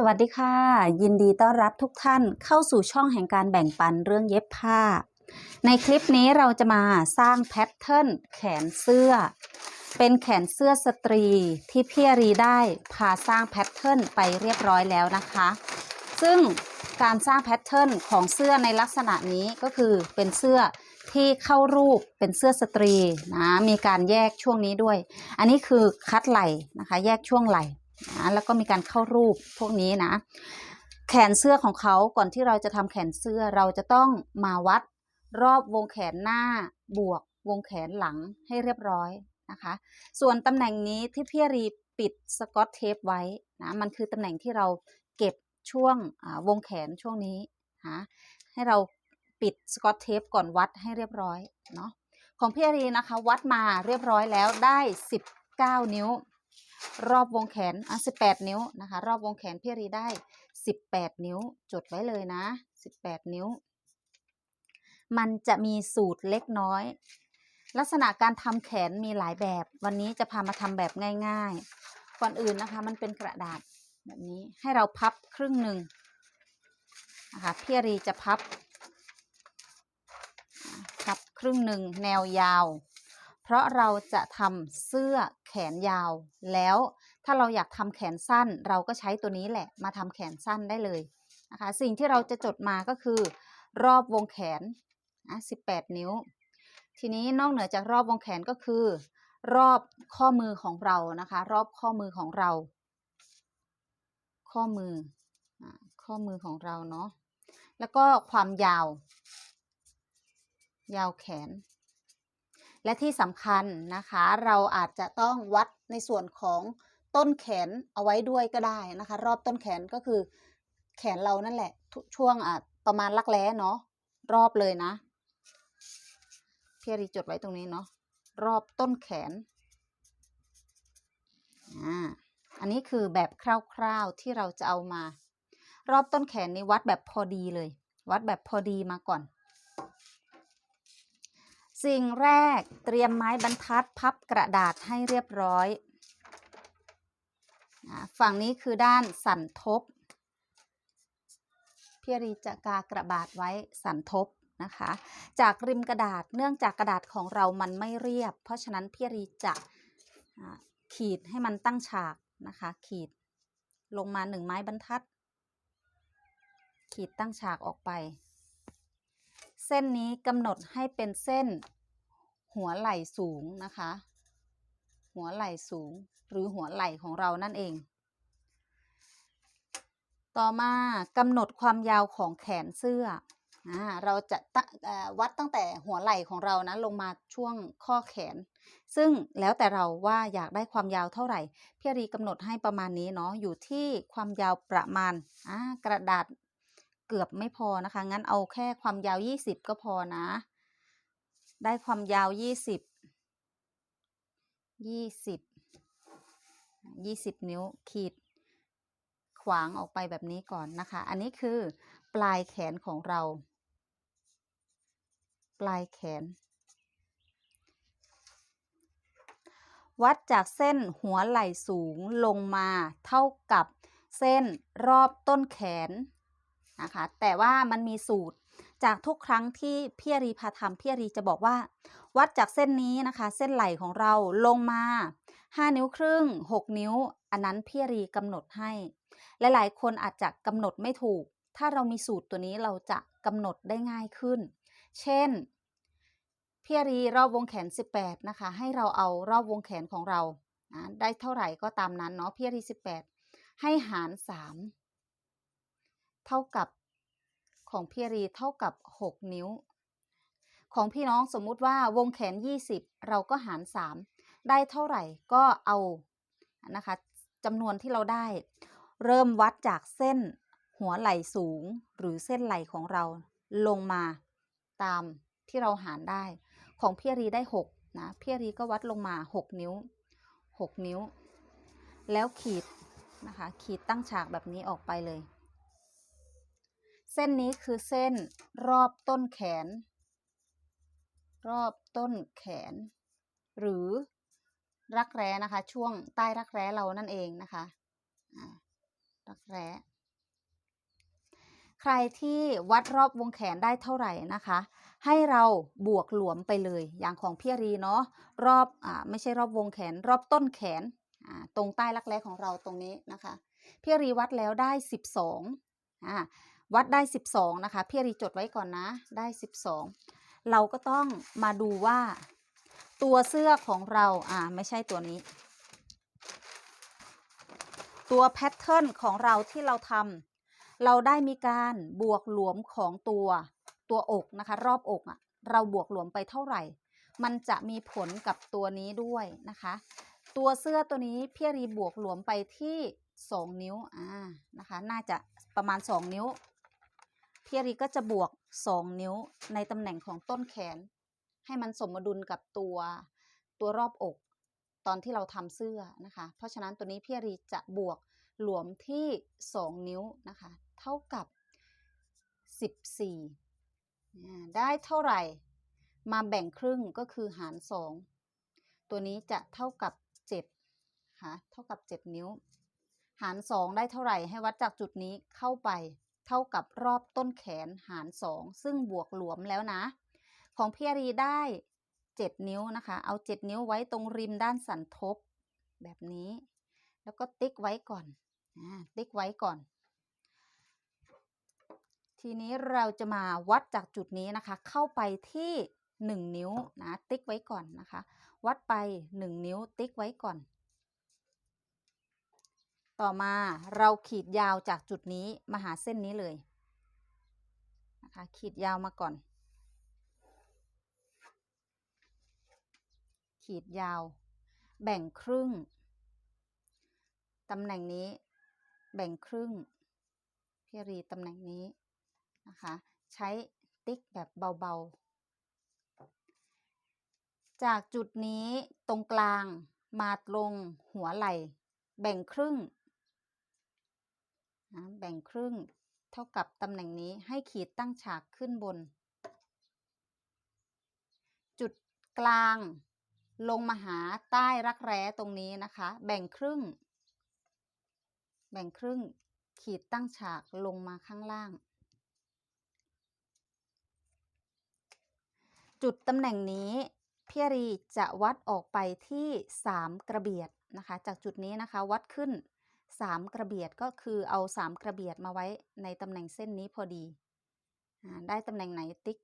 สวัสดีค่ะ ยินดีต้อนรับทุกท่านเข้าสู่ช่องแห่งการแบ่งปันเรื่องเย็บผ้า ในคลิปนี้เราจะมาสร้างแพทเทิร์นแขนเสื้อ เป็นแขนเสื้อสตรีที่พี่อรีได้พาสร้างแพทเทิร์นไปเรียบร้อยแล้วนะคะ ซึ่งการสร้างแพทเทิร์นของเสื้อในลักษณะนี้ก็คือเป็นเสื้อที่เข้ารูปเป็นเสื้อสตรีนะมีการแยกช่วงนี้ด้วย อันนี้คือคัดไหล่นะคะ แยกช่วงไหล่ นะแล้วก็มีการเข้ารูปพวกนี้นะ แขนเสื้อของเขาก่อนที่เราจะทำแขนเสื้อเราจะต้องมาวัดรอบวงแขนหน้าบวกวงแขนหลังให้เรียบร้อยนะคะ ส่วนตำแหน่งนี้ที่พี่รีปิดสกอตเทปไว้นะมันคือตำแหน่งที่เราเก็บช่วงวงแขนช่วงนี้นะให้เราปิดสกอตเทปก่อนวัดให้เรียบร้อยเนาะของพี่อารีนะคะวัดมาเรียบร้อยแล้วได้ 19 นิ้ว รอบวงแขนอะ18นิ้วนะคะ รอบวงแขนพี่รีได้18นิ้ว จดไว้เลยนะ18นิ้ว มันจะมีสูตรเล็กน้อย ลักษณะการทำแขนมีหลายแบบ วันนี้จะพามาทำแบบง่ายๆ ก่อนอื่นนะคะ มันเป็นกระดาษแบบนี้ให้เราพับครึ่งหนึ่งนะคะพี่รีจะพับพับครึ่งหนึ่งแนวยาว เพราะเราจะทำเสื้อแขนยาว แล้วถ้าเราอยากทำแขนสั้น เราก็ใช้ตัวนี้แหละมาทำแขนสั้นได้เลยนะคะสิ่งที่เราจะจดมาก็คือ รอบวงแขนนะ18 นิ้ว ทีนี้นอกเหนือจากรอบวงแขนก็คือ รอบข้อมือของเรานะคะ รอบข้อมือของเรา ข้อมือข้อมือของเราเนาะแล้วก็ความยาว ยาวแขน และที่สำคัญนะคะ เราอาจจะต้องวัดในส่วนของต้นแขนเอาไว้ด้วยก็ได้นะคะ รอบต้นแขนก็คือแขนเรานั่นแหละช่วงอะประมาณลักแร้เนาะรอบเลยนะพี่อรีจดไว้ตรงนี้เนาะรอบต้นแขนอ่าอันนี้คือแบบคร่าวๆที่เราจะเอามา รอบต้นแขนนี้วัดแบบพอดีเลย วัดแบบพอดีมาก่อน สิ่งแรกเตรียมไม้บรรทัดพับกระดาษให้เรียบร้อย ฝั่งนี้คือด้านสันทบ พี่รีจะกากระบาดไว้สันทบนะคะ จากริมกระดาษเนื่องจากกระดาษของเรามันไม่เรียบ เพราะฉะนั้นพี่รีจะขีดให้มันตั้งฉากนะคะ ขีดลงมาหนึ่งไม้บรรทัด ขีดตั้งฉากออกไป เส้นนี้กำหนดให้เป็นเส้น หัวไหล่สูงนะคะ หัวไหล่สูงหรือหัวไหล่ของเรานั่นเอง ต่อมากำหนดความยาวของแขนเสื้อเราจะวัดตั้งแต่หัวไหล่ของเรานะลงมาช่วงข้อแขน ซึ่งแล้วแต่เราว่าอยากได้ความยาวเท่าไหร่พี่รีกำหนดให้ประมาณนี้เนาะอยู่ที่ความยาวประมาณกระดาษ เกือบไม่พอนะคะ งั้นเอาแค่ความยาว 20 ก็พอนะ ได้ความยาว 20 20 20 นิ้วขีด ขวางออกไปแบบนี้ก่อนนะคะ อันนี้คือปลายแขนของเรา ปลายแขน วัดจากเส้นหัวไหล่สูงลงมาเท่ากับเส้นรอบต้นแขน นะคะ แต่ว่ามันมีสูตรจากทุกครั้งที่พี่รีพาทำพี่รีจะบอกว่า วัดจากเส้นนี้นะคะ เส้นไหล่ของเราลงมา 5 นิ้วครึ่ง 6 นิ้ว อันนั้นพี่รีกำหนดให้ หลายๆ คนอาจจะกำหนดไม่ถูก ถ้าเรามีสูตรตัวนี้เราจะกำหนดได้ง่ายขึ้น เช่นพี่รีรอบวงแขน 18 นะคะ ให้เราเอารอบวงแขนของเรานะได้เท่าไหร่ก็ตามนั้นเนาะพี่รี 18 ให้หาร 3 เท่ากับของพี่รีเท่ากับ 6 นิ้ว ของพี่น้องสมมุติว่าวงแขน 20 เราก็หาร 3 ได้เท่าไหร่ก็เอานะคะจำนวนที่เราได้ เริ่มวัดจากเส้นหัวไหล่สูงหรือเส้นไหล่ของเราลงมาตามที่เราหารได้ ของพี่รีได้ 6 นะพี่รีก็วัดลงมา 6 นิ้ว 6 นิ้ว แล้วขีดนะคะขีดตั้งฉากแบบนี้ออกไปเลย เส้นนี้คือเส้นรอบต้นแขน รอบต้นแขน หรือรักแร้นะคะ ช่วงใต้รักแร้เรานั่นเองนะคะรักแร้ใครที่วัดรอบวงแขนได้เท่าไหร่นะคะ ให้เราบวกหลวมไปเลย อย่างของพี่รีเนาะรอบอ่าไม่ใช่รอบวงแขน รอบต้นแขนอ่าตรงใต้รักแร้ของเราตรงนี้นะคะพี่รีวัดแล้วได้ 12อ่า วัดได้ 12 นะคะพี่รีจดไว้ก่อนนะได้ 12 เราก็ต้องมาดูว่า ตัวเสื้อของเราอ่าไม่ใช่ตัวนี้ ตัวแพทเทิร์นของเราที่เราทำเราได้มีการบวกหลวมของตัวตัวอกนะคะ รอบอกอะ่ะเราบวกหลวมไปเท่าไหร่ มันจะมีผลกับตัวนี้ด้วยนะคะ ตัวเสื้อตัวนี้พี่รีบวกหลวมไปที่ 2 นิ้วอ่านะคะ น่าจะประมาณ 2 นิ้ว พี่รีก็จะบวก 2 นิ้วในตำแหน่งของต้นแขน ให้มันสมดุลกับตัวตัวรอบอก ตอนที่เราทำเสื้อนะคะ เพราะฉะนั้นตัวนี้พี่รีจะบวกหลวมที่ 2 นิ้วนะคะ เท่ากับ 14อ่ได้เท่าไหร่ มาแบ่งครึ่งก็คือหาร 2 ตัวนี้จะเท่ากับ 7 ค่ะ เท่ากับ 7 นิ้ว หาร 2 ได้เท่าไหร่ให้วัดจากจุดนี้เข้าไป เท่ากับรอบต้นแขนหาร 2 ซึ่งบวกหลวมแล้วนะ ของพี่อารีได้ 7 นิ้วนะคะ เอา 7 นิ้วไว้ตรงริมด้านสันทบ แบบนี้ แล้วก็ติ๊กไว้ก่อนอติ๊กไว้ก่อน ทีนี้เราจะมาวัดจากจุดนี้นะคะ เข้าไปที่ 1 นิ้วนะ ติ๊กไว้ก่อนนะคะ วัดไป 1 นิ้วติ๊กไว้ก่อน ต่อมาเราขีดยาวจากจุดนี้มาหาเส้นนี้เลยนะคะขีดยาวมาก่อน ขีดยาว แบ่งครึ่งตำแหน่งนี้แบ่งครึ่งพี่รีตำแหน่งนี้นะคะ ใช้ติ๊กแบบเบาๆ จากจุดนี้ตรงกลางมาตรงหัวไหล่ แบ่งครึ่ง นะแบ่งครึ่งเท่ากับตำแหน่งนี้ให้ขีดตั้งฉากขึ้นบน จุดกลาง ลงมาหาใต้รักแร้ตรงนี้นะคะ แบ่งครึ่ง แบ่งครึ่งขีดตั้งฉากลงมาข้างล่าง จุดตำแหน่งนี้พี่รีจะวัดออกไปที่ 3 กระเบียดนะคะ จากจุดนี้นะคะวัดขึ้น 3 กระเบียดก็คือเอา 3 กระเบียดมาไว้ในตำแหน่งเส้นนี้พอดีอได้ตำแหน่งไหนติ๊ก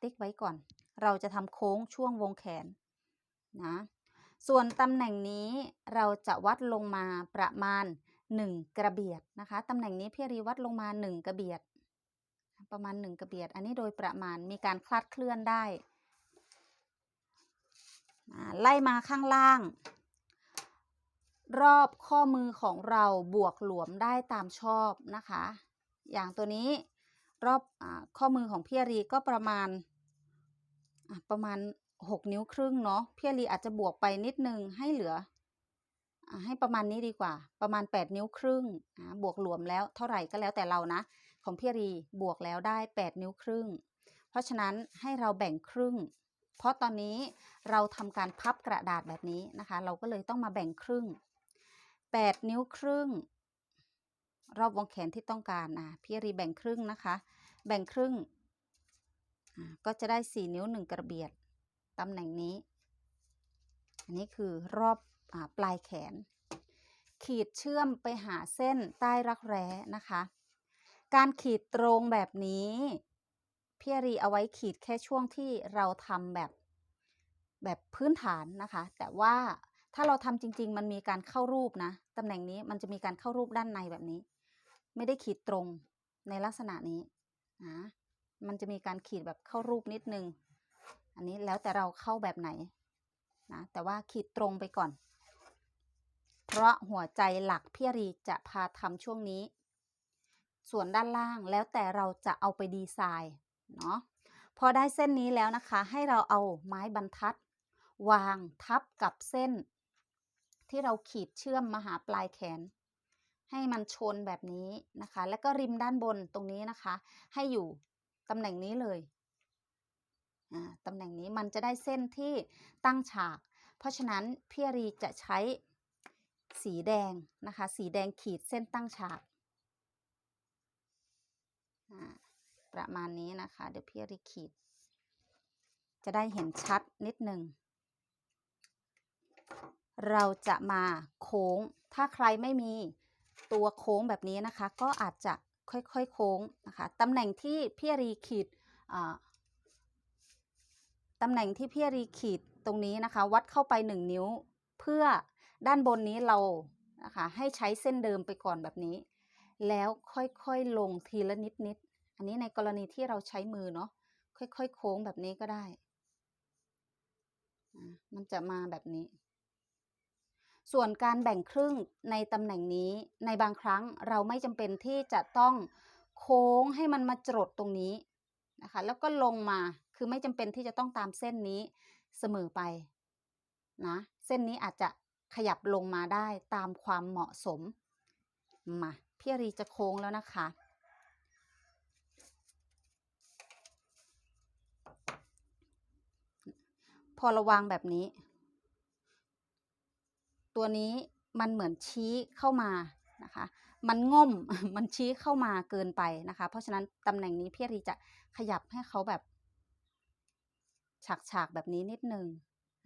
ติ๊กไว้ก่อน เราจะทำโค้งช่วงวงแขนนะส่วนตำแหน่งนี้เราจะวัดลงมาประมาณ 1 กระเบียดนะคะตำแหน่งนี้พี่รีวัดลงมา 1 กระเบียด ประมาณ 1 กระเบียด อันนี้โดยประมาณมีการคลาดเคลื่อนได้ไล่มาข้างล่าง รอบข้อมือของเราบวกหลวมได้ตามชอบนะคะ อย่างตัวนี้รอบอข้อมือของพี่อารีก็ประมาณประมาณ 6 นิ้วครึ่งเนาะพี่อารีอาจจะบวกไปนิดนึงให้เหลืออให้ประมาณนี้ดีกว่า ประมาณ 8 นิ้วครึ่งบวกหลวมแล้วเท่าไหร่ก็แล้วแต่เรานะ ของพี่อารีบวกแล้วได้ 8 นิ้วครึ่ง เพราะฉะนั้นให้เราแบ่งครึ่ง เพราะตอนนี้เราทำการพับกระดาษแบบนี้นะคะ เราก็เลยต้องมาแบ่งครึ่ง 8 นิ้วครึ่ง รอบวงแขนที่ต้องการนะพี่อรีแบ่งครึ่งนะคะ แบ่งครึ่ง ก็จะได้ 4 นิ้ว 1 กระเบียดตำแหน่งนี้ อันนี้คือรอบอปลายแขน ขีดเชื่อมไปหาเส้นใต้รักแร้นะคะ การขีดตรงแบบนี้พี่อรีเอาไว้ขีดแค่ช่วงที่เราทำแบบแบบพื้นฐานนะคะ แต่ว่า ถ้าเราทำจริง ๆ มันมีการเข้ารูปนะตำแหน่งนี้มันจะมีการเข้ารูปด้านในแบบนี้ ไม่ได้ขีดตรงในลักษณะนี้นะมันจะมีการขีดแบบเข้ารูปนิดนึง อันนี้แล้วแต่เราเข้าแบบไหนนะแต่ว่าขีดตรงไปก่อน เพราะหัวใจหลักพี่รีจะพาทำช่วงนี้ ส่วนด้านล่างแล้วแต่เราจะเอาไปดีไซน์เนาะพอได้เส้นนี้แล้วนะคะ ให้เราเอาไม้บรรทัด วางทับกับเส้น ที่เราขีดเชื่อมมาหาปลายแขน ให้มันชนแบบนี้นะคะ แล้วก็ริมด้านบนตรงนี้นะคะ ให้อยู่ตำแหน่งนี้เลยอ่าตำแหน่งนี้มันจะได้เส้นที่ตั้งฉาก เพราะฉะนั้นพี่รีจะใช้สีแดงนะคะ สีแดงขีดเส้นตั้งฉากอ่าประมาณนี้นะคะ เดี๋ยวพี่ริขีด จะได้เห็นชัดนิดหนึ่ง เราจะมาโค้ง ถ้าใครไม่มีตัวโค้งแบบนี้นะคะ ก็อาจจะค่อยๆโค้งนะคะตำแหน่งที่พี่รีขีดตำแหน่งที่พี่รีขีดตรงนี้นะคะ วัดเข้าไป 1 นิ้ว เพื่อด้านบนนี้เรานะคะให้ใช้เส้นเดิมไปก่อนแบบนี้ แล้วค่อยๆลงทีละนิดๆอันนี้ในกรณีที่เราใช้มือเนาะค่อยๆโค้งแบบนี้ก็ได้ มันจะมาแบบนี้ ส่วนการแบ่งครึ่งในตำแหน่งนี้ ในบางครั้งเราไม่จำเป็นที่จะต้องโค้งให้มันมาจรดตรงนี้นะคะแล้วก็ลงมาคือไม่จำเป็นที่จะต้องตามเส้นนี้เสมอไปนะเส้นนี้อาจจะขยับลงมาได้ตามความเหมาะสมมาพี่อรีจะโค้งแล้วนะคะพอระวางแบบนี้ ตัวนี้มันเหมือนชี้เข้ามานะคะ มันง่ม มันชี้เข้ามาเกินไปนะคะ เพราะฉะนั้นตำแหน่งนี้พี่รีจะขยับให้เขาแบบ ฉากฉากๆแบบนี้นิดนึง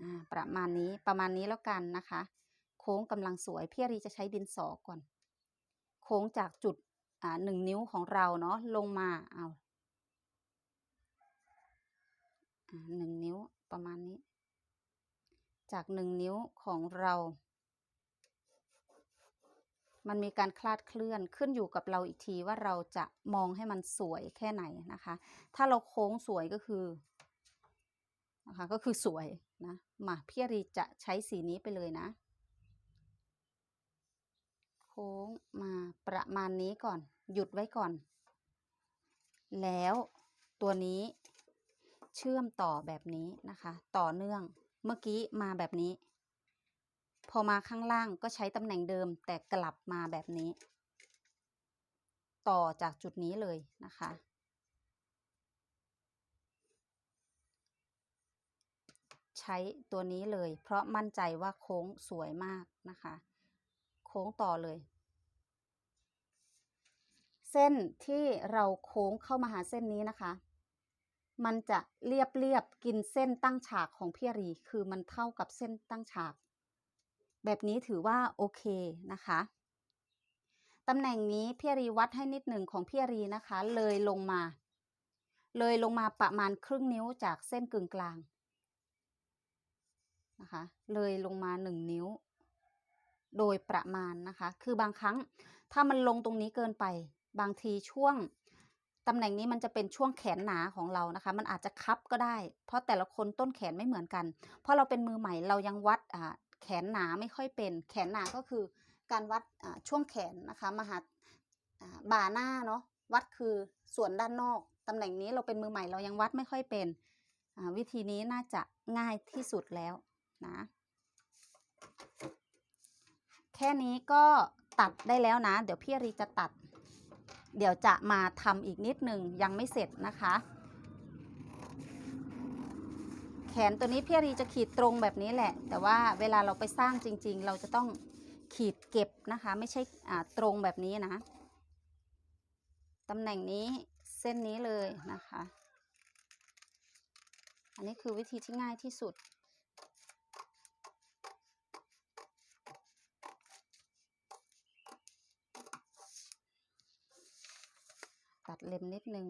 อ่าประมาณนี้ประมาณนี้แล้วกันนะคะ โค้งกำลังสวยพี่รีจะใช้ดินสอก่อน โค้งจากจุดหนึ่งนิ้วของเราเนาะลงมาเอาหนึ่งนิ้วประมาณนี้ จากหนึ่งนิ้วของเรา มันมีการคลาดเคลื่อนขึ้นอยู่กับเราอีกทีว่าเราจะมองให้มันสวยแค่ไหนนะคะ ถ้าเราโค้งสวยก็คือนะคะก็คือสวยนะมาพี่รีจะใช้สีนี้ไปเลยนะ โค้งมาประมาณนี้ก่อน หยุดไว้ก่อน แล้วตัวนี้เชื่อมต่อแบบนี้นะคะ ต่อเนื่องเมื่อกี้มาแบบนี้ พอมาข้างล่างก็ใช้ตำแหน่งเดิมแต่กลับมาแบบนี้ ต่อจากจุดนี้เลยนะคะ ใช้ตัวนี้เลย เพราะมั่นใจว่าโค้งสวยมากนะคะ โค้งต่อเลย เส้นที่เราโค้งเข้ามาหาเส้นนี้นะคะมันจะเรียบเรียบๆกินเส้นตั้งฉากของพี่รี คือมันเท่ากับเส้นตั้งฉาก แบบนี้ถือว่าโอเคนะคะตำแหน่งนี้พี่รีวัดให้นิดหนึ่งของพี่รีนะคะ เลยลงมา เลยลงมาประมาณครึ่งนิ้วจากเส้นกึ่งกลางนะคะเลยลงมาหนึ่งนิ้ว โดยประมาณนะคะ คือบางครั้งถ้ามันลงตรงนี้เกินไป บางทีช่วงตำแหน่งนี้มันจะเป็นช่วงแขนหนาของเรานะคะ มันอาจจะคับก็ได้ เพราะแต่ละคนต้นแขนไม่เหมือนกัน เพราะเราเป็นมือใหม่เรายังวัดอ่า แขนหนาไม่ค่อยเป็น แขนหนาก็คือการวัดช่วงแขนนะคะมหาบ่าหน้าเนาะวัดคือส่วนด้านนอกตำแหน่งนี้เราเป็นมือใหม่เรายังวัดไม่ค่อยเป็นวิธีนี้น่าจะง่ายที่สุดแล้วนะแค่นี้ก็ตัดได้แล้วนะ เดี๋ยวพี่รีจะตัด เดี๋ยวจะมาทำอีกนิดหนึ่งยังไม่เสร็จนะคะ แขนตัวนี้พี่รีจะขีดตรงแบบนี้แหละ แต่ว่าเวลาเราไปสร้างจริง ๆ เราจะต้องขีดเก็บนะคะ ไม่ใช่ตรงแบบนี้นะตำแหน่งนี้เส้นนี้เลยนะคะ อันนี้คือวิธีที่ง่ายที่สุด ตัดเล็มนิดนึง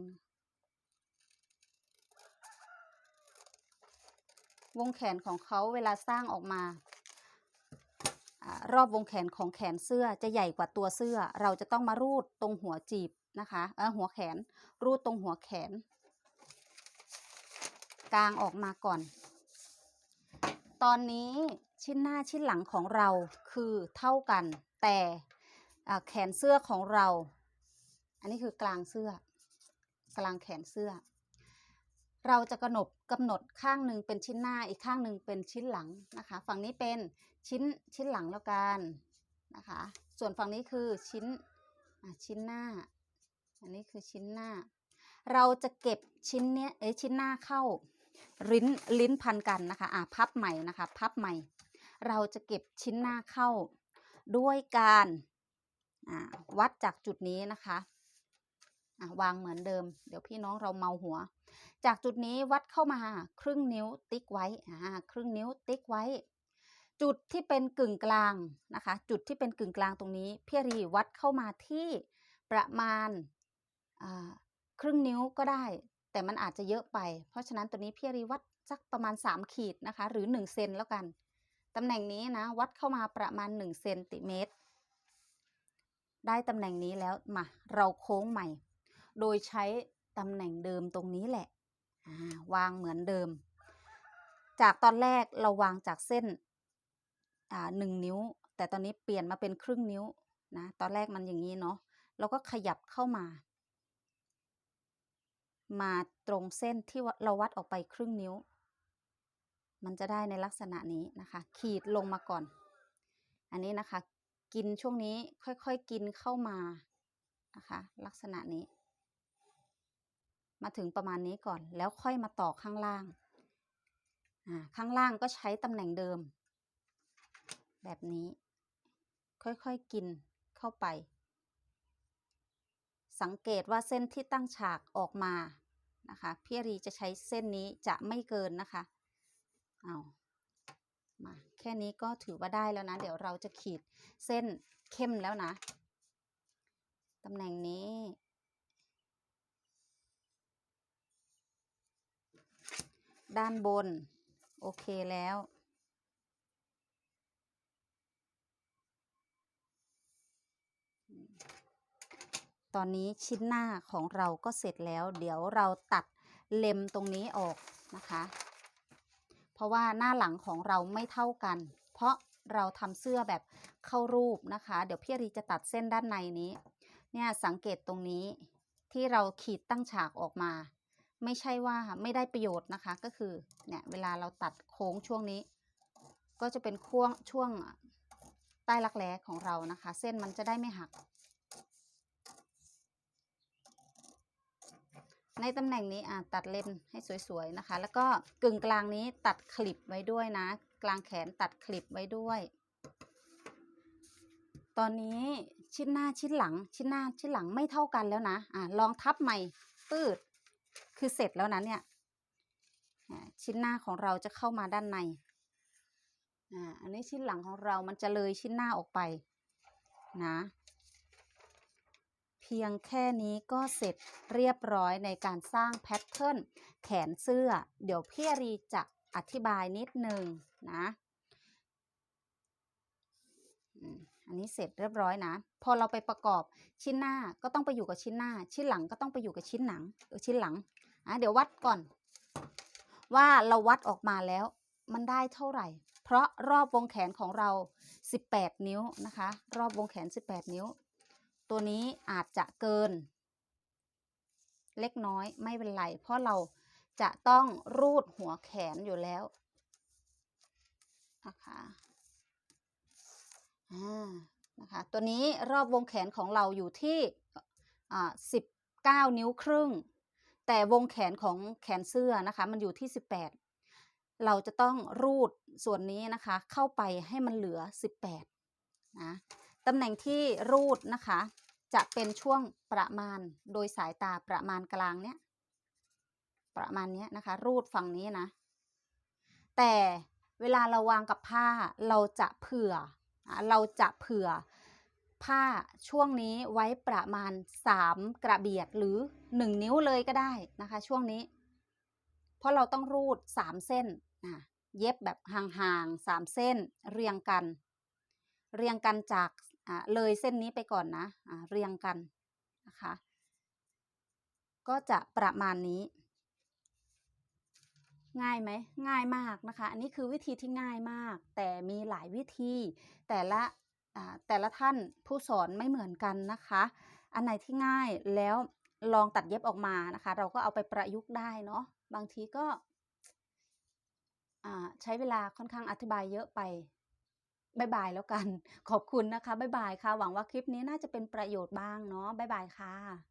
วงแขนของเขาเวลาสร้างออกมา รอบวงแขนของแขนเสื้อจะใหญ่กว่าตัวเสื้อ เราจะต้องมารูดตรงหัวจีบนะคะเออหัวแขนรูดตรงหัวแขน กลางออกมาก่อน ตอนนี้ชิ้นหน้าชิ้นหลังของเราคือเท่ากัน แต่แขนเสื้อของเรา อันนี้คือกลางเสื้อกลางแขนเสื้อ เราจะกำหนด กำหนดข้างหนึ่งเป็นชิ้นหน้าอีกข้างหนึ่งเป็นชิ้นหลังนะคะ ฝั่งนี้เป็นชิ้นชิ้นหลังแล้วกันนะคะ ส่วนฝั่งนี้คือชิ้นชิ้นหน้า อันนี้คือชิ้นหน้า เราจะเก็บชิ้นเนี้ยเอ้ชิ้นหน้าเข้าลิ้นลิ้นพันกันนะคะอะพับใหม่นะคะ พับใหม่ เราจะเก็บชิ้นหน้าเข้าด้วยการอ่าวัดจากจุดนี้นะคะ อ่าวางเหมือนเดิม เดี๋ยวพี่น้องเราเมาหัว จากจุดนี้วัดเข้ามาครึ่งนิ้วติ๊กไว้อ่าครึ่งนิ้วติ๊กไว้ จุดที่เป็นกึ่งกลางนะคะ จุดที่เป็นกึ่งกลางตรงนี้พี่รีวัดเข้ามาที่ประมาณอ่าครึ่งนิ้วก็ได้ แต่มันอาจจะเยอะไป เพราะฉะนั้นตัวนี้พี่รีวัดสักประมาณ 3 ขีดนะคะ หรือ 1 เซนแล้วกันตำแหน่งนี้นะวัดเข้ามาประมาณ1เซนติเมตรได้ตำแหน่งนี้แล้วมาเราโค้งใหม่ โดยใช้ตำแหน่งเดิมตรงนี้แหละอ่าวางเหมือนเดิม จากตอนแรกเราวางจากเส้นอ่าหนึ่งนิ้ว แต่ตอนนี้เปลี่ยนมาเป็นครึ่งนิ้วนะ ตอนแรกมันอย่างนี้เนาะเราก็ขยับเข้ามา มาตรงเส้นที่เราวัดออกไปครึ่งนิ้ว มันจะได้ในลักษณะนี้นะคะ ขีดลงมาก่อน อันนี้นะคะ กินช่วงนี้ค่อยๆกินเข้ามานะคะ ลักษณะนี้ มาถึงประมาณนี้ก่อน แล้วค่อยมาต่อข้างล่าง อ่า ข้างล่างก็ใช้ตำแหน่งเดิม แบบนี้ ค่อยๆกินเข้าไป สังเกตว่าเส้นที่ตั้งฉากออกมานะคะพี่รีจะใช้เส้นนี้จะไม่เกินนะคะ เอามาแค่นี้ก็ถือว่าได้แล้วนะ เดี๋ยวเราจะขีดเส้นเข้มแล้วนะ ตำแหน่งนี้ ด้านบน โอเคแล้ว ตอนนี้ชิ้นหน้าของเราก็เสร็จแล้ว เดี๋ยวเราตัดเล็มตรงนี้ออกนะคะ เพราะว่าหน้าหลังของเราไม่เท่ากัน เพราะเราทำเสื้อแบบเข้ารูปนะคะ เดี๋ยวพี่รีจะตัดเส้นด้านในนี้ เนี่ยสังเกตตรงนี้ที่เราขีดตั้งฉากออกมา ไม่ใช่ว่าไม่ได้ประโยชน์นะคะ ก็คือเนี่ยเวลาเราตัดโค้งช่วงนี้ ก็จะเป็นช่วงช่วงใต้รักแร้ของเรานะคะ เส้นมันจะได้ไม่หัก ในตำแหน่งนี้อะตัดเล็มให้สวยๆนะคะ แล้วก็กึ่งกลางนี้ตัดคลิปไว้ด้วยนะ กลางแขนตัดคลิปไว้ด้วย ตอนนี้ชิ้นหน้าชิ้นหลังชิ้นหน้าชิ้นหลังไม่เท่ากันแล้วนะอะลองทับใหม่ปืด คือเสร็จแล้วนะเนี่ยชิ้นหน้าของเราจะเข้ามาด้านในอ่าอันนี้ชิ้นหลังของเรามันจะเลยชิ้นหน้าออกไปนะเพียงแค่นี้ก็เสร็จเรียบร้อยในการสร้างแพทเทิร์นแขนเสื้อ เดี๋ยวพี่รีจะอธิบายนิดนึงนะอันนี้เสร็จเรียบร้อยนะ พอเราไปประกอบชิ้นหน้าก็ต้องไปอยู่กับชิ้นหน้า ชิ้นหลังก็ต้องไปอยู่กับชิ้นหนังเออชิ้นหลัง อะเดี๋ยววัดก่อน ว่าเราวัดออกมาแล้ว มันได้เท่าไหร่ เพราะรอบวงแขนของเรา 18 นิ้วนะคะ รอบวงแขน 18 นิ้ว ตัวนี้อาจจะเกิน เล็กน้อยไม่เป็นไร เพราะเราจะต้องรูดหัวแขนอยู่แล้วนะคะอ่านะคะตัวนี้รอบวงแขนของเราอยู่ที่อ่า19 นิ้วครึ่ง แต่วงแขนของแขนเสื้อนะคะ มันอยู่ที่ 18 เราจะต้องรูดส่วนนี้นะคะ เข้าไปให้มันเหลือ 18นะตำแหน่งที่รูดนะคะ จะเป็นช่วงประมาณโดยสายตาประมาณกลางเนี้ยประมาณเนี้ยนะคะ รูดฝั่งนี้นะ แต่เวลาเราวางกับผ้าเราจะเผื่อเราจะเผื่อ ผ้าช่วงนี้ไว้ประมาณ 3 กระเบียดหรือ 1 นิ้วเลยก็ได้นะคะ ช่วงนี้ เพราะเราต้องรูด 3 เส้นอะเย็บแบบห่างๆ3เส้นเรียงกัน เรียงกันจากเลยเส้นนี้ไปก่อนนะอ่าเรียงกันนะคะ ก็จะประมาณนี้ ง่ายไหมง่ายมากนะคะ อันนี้คือวิธีที่ง่ายมาก แต่มีหลายวิธีแต่ละ แต่ละท่านผู้สอนไม่เหมือนกันนะคะ อันไหนที่ง่ายแล้วลองตัดเย็บออกมานะคะ เราก็เอาไปประยุกต์ได้เนาะบางทีก็ใช้เวลาค่อนข้างอธิบายเยอะไปบายบายแล้วกัน ขอบคุณนะคะบายบายค่ะ หวังว่าคลิปนี้น่าจะเป็นประโยชน์บ้างเนาะบายบายค่ะ